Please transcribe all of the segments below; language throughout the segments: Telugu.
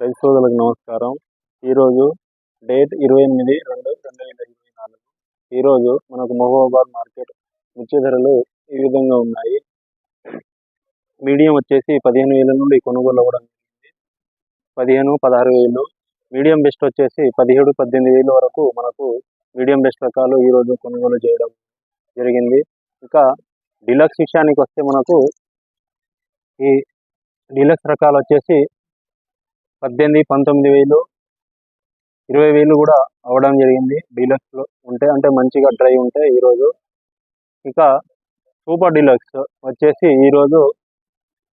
రైతు సోదరులకు నమస్కారం. ఈరోజు డేట్ ఇరవై ఎనిమిది రెండు రెండు వేల ఇరవై నాలుగు. ఈరోజు మనకు మహబూబాబాద్ మార్కెట్ మిర్చి ధరలు ఈ విధంగా ఉన్నాయి. మీడియం వచ్చేసి పదిహేను వేల నుండి కొనుగోలు అవ్వడం జరిగింది. పదిహేను పదహారు వేలు. మీడియం బెస్ట్ వచ్చేసి పదిహేడు పద్దెనిమిది వేల వరకు మనకు మీడియం బెస్ట్ రకాలు ఈరోజు కొనుగోలు చేయడం జరిగింది. ఇంకా డిలక్స్ విషయానికి వస్తే మనకు ఈ డీలక్స్ రకాలు వచ్చేసి పద్దెనిమిది పంతొమ్మిది వేలు ఇరవై వేలు కూడా అవడం జరిగింది డీలక్స్లో. ఉంటే అంటే మంచిగా డ్రై ఉంటే ఈరోజు ఇక సూపర్ డీలక్స్ వచ్చేసి ఈరోజు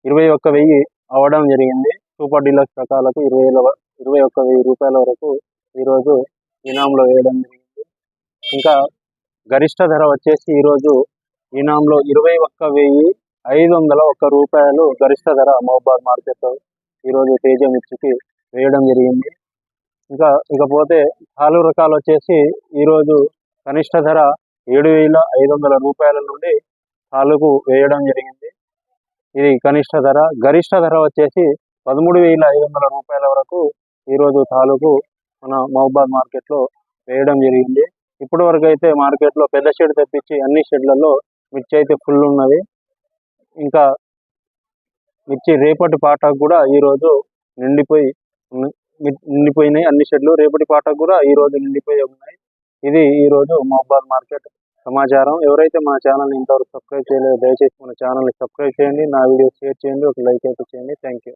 ఇరవై ఒక్క వెయ్యి అవ్వడం జరిగింది. సూపర్ డీలక్స్ రకాలకు ఇరవై ఇరవై ఒక్క వెయ్యి రూపాయల వరకు ఈరోజు ఈనాంలో వేయడం జరిగింది. ఇంకా గరిష్ట ధర వచ్చేసి ఈరోజు ఈనాంలో ఇరవై ఒక్క వెయ్యి ఐదు వందల ఒక్క రూపాయలు గరిష్ట ధర మహబాద్ మార్కెట్ ఈరోజు తేజ మిర్చికి వేయడం జరిగింది. ఇంకా ఇకపోతే ఆలు రకాలు వచ్చేసి ఈరోజు కనిష్ట ధర ఏడు వేల ఐదు వందల రూపాయల నుండి తాలుకు వేయడం జరిగింది. ఇది కనిష్ట ధర. గరిష్ట ధర వచ్చేసి పదమూడు వేల ఐదు వందల రూపాయల వరకు ఈరోజు తాలూకు మన మహబాద్ మార్కెట్లో వేయడం జరిగింది. ఇప్పటి వరకు అయితే మార్కెట్లో పెద్ద షెడ్ తెప్పించి అన్ని షెడ్లలో మిర్చి అయితే ఫుల్ ఉన్నది. ఇంకా మిర్చి రేపటి పాటకు కూడా ఈరోజు నిండిపోయి నిండిపోయినాయి. అన్ని షెడ్లు రేపటి పాటకు కూడా ఈరోజు నిండిపోయి ఉన్నాయి. ఇది ఈరోజు మహబాద్ మార్కెట్ సమాచారం. ఎవరైతే మా ఛానల్ని ఇంతవరకు సబ్స్క్రైబ్ చేయలేదు దయచేసి మన ఛానల్ని సబ్స్క్రైబ్ చేయండి. నా వీడియో షేర్ చేయండి. ఒక లైక్ అయితే చేయండి. థ్యాంక్